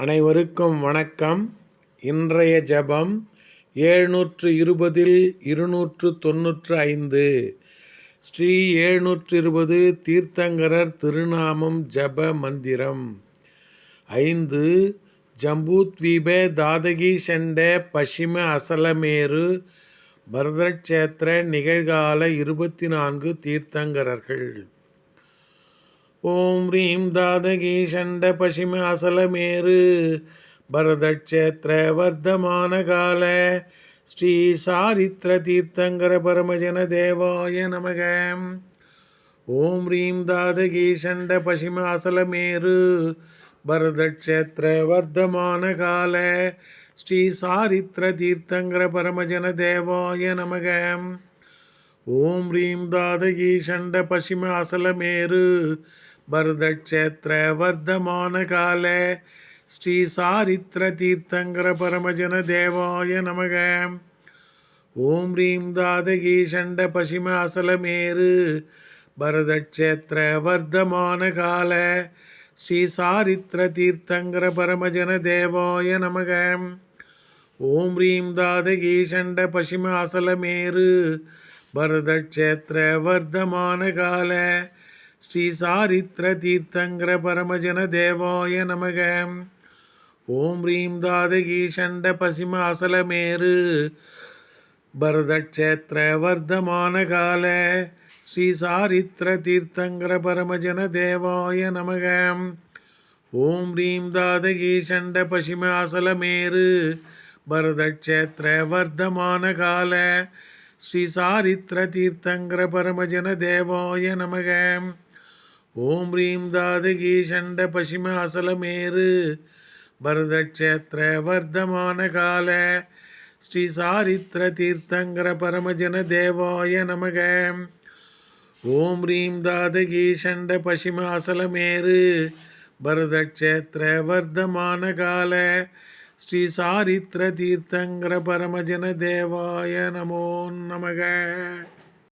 அனைவருக்கும் வணக்கம். இன்றைய ஜெபம் ஏழ்நூற்று இருபதில் இருநூற்று தொன்னூற்று ஐந்து. ஸ்ரீ ஏழ்நூற்று இருபது தீர்த்தங்கரர் திருநாமம் ஜப மந்திரம். ஐந்து ஜம்பூத்வீப தாதகி ஷண்ட பசிம அசலமேரு பரதக்ஷேத்திர நிகழ்கால இருபத்தி நான்கு தீர்த்தங்கரர்கள். ஓம் ரீம் தாதகி சண்ட பசிம அசலமேறு. பரதக்ஷேத்திர வர்த்தமான கால ஸ்ரீ சாரித்ர தீர்த்தங்கர பரமஜன தேவாய நமக. ஓம் ரீம் தாதகி சண்ட பசிம அசலமேறு. பரதக்ஷேத்திர வர்த்தமான கால ஸ்ரீ சாரித்ர தீர்த்தங்கர பரமஜன தேவாய நமகம் ஓம் ரீம் தாதகி சண்ட பசிம அசலமேரு பரதக்ஷேத்திர வர்த்தமான கால ஸ்ரீ சாரித்ர தீர்த்தங்கர பரமஜன தேவாய நமக. ஓம் ரீம் தாதகி சண்ட பசிம அசலமேரு பரதக்ஷேத்திர வர்த்தமான கால ஸ்ரீ சாரித்ர தீர்த்தங்கர பரமஜன தேவாய நமக. ஓம் ரீம் தாதகி சண்ட பசிம அசலமேரு பரதக்ஷேத்திர வர்த்தமான கால ஸ்ரீ சாரித்ர தீர்த்தங்கர பரமஜன தேவாய நமக. ஓம் ரீம் தாதகி சண்ட பசிம அசலமேறு பரதக்ஷேத்திர வர்த்தமான கால ஸ்ரீ சாரித்ர தீர்த்தங்கர பரமஜன தேவாய நமக. ஓம் ரீம் தாதகி சண்ட பசிம அசலமேறு பரதக்ஷேத்திர வர்த்தமான கால ஸ்ரீசாரித்ர தீர்த்தங்கர பரமஜன தேவாய நமக. ஓம் ரீம் தாதகி சண்ட பசிம அசலமேறு. பரதக்ஷேத்திர வர்த்தமான கால. ஸ்ரீசாரித்ர தீர்த்தங்கர பரமஜன தேவாய நமக. ஓம் ரீம் தாதகி சண்ட பசிம அசலமேறு. பரதக்ஷேத்திர வர்த்தமான கால. ஸ்ரீ சாரித்ர தீர்த்தங்கர பரமஜன தேவாய நமோ நமக.